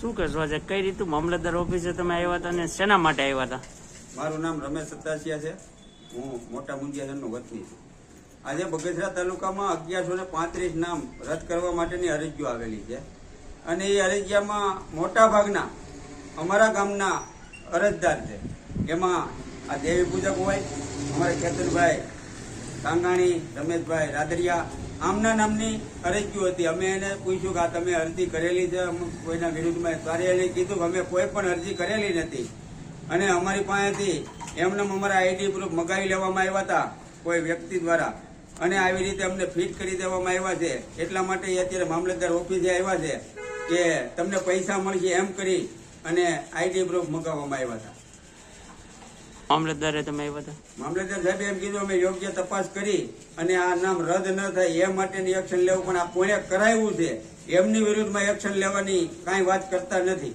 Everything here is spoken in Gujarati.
શું કહેશો આજે? કઈ રીતનું મામલતદાર ઓફિસે તમે આવ્યા હતા અને શેના માટે આવ્યા હતા? મારું નામ રમેશ સત્તાસિયા છે. હું મોટા મુંજિયાસરનો વતની છું. આજે બગસરા તાલુકામાં અગિયારસો ને પાંત્રીસ નામ રદ કરવા માટેની અરજીઓ આવેલી છે. અને એ અરજીમાં મોટા ભાગના અમારા ગામના અરજદાર છે. એમાં આ દેવી પૂજક હોય, અમારા કેતનભાઈ કાંગાણી, રમેશભાઈ રાદરિયા, આમના નામની અરજીઓ હતી. અમે એને પૂછ્યું કે આ તમે અરજી કરેલી છે? કોઈના વિરુદ્ધમાં કાર્યાલય કીધું કે અમે કોઈ પણ અરજી કરેલી નથી. અને અમારી પાસેથી એમને અમારા આઈડી પ્રૂફ મગાવી લેવામાં આવ્યા હતા, કોઈ વ્યક્તિ દ્વારા. અને આવી રીતે અમને ફિટ કરી દેવામાં આવ્યા છે. એટલા માટે અત્યારે મામલતદાર ઓફિસે આવ્યા છે કે તમને પૈસા મળશે એમ કરી અને આઈડી પ્રૂફ મગાવવામાં આવ્યા હતા. મામલતદારે તમે આવ્યા હતા? મામલતદાર સાહેબ એમ કીધું, અમે યોગ્ય તપાસ કરી અને આ નામ રદ ન થાય એ માટેની એક્શન લેવું, પણ આ કોણે કરાવ્યું છે. એમની વિરુદ્ધમાં એક્શન લેવાની કાંઈ વાત કરતા નથી.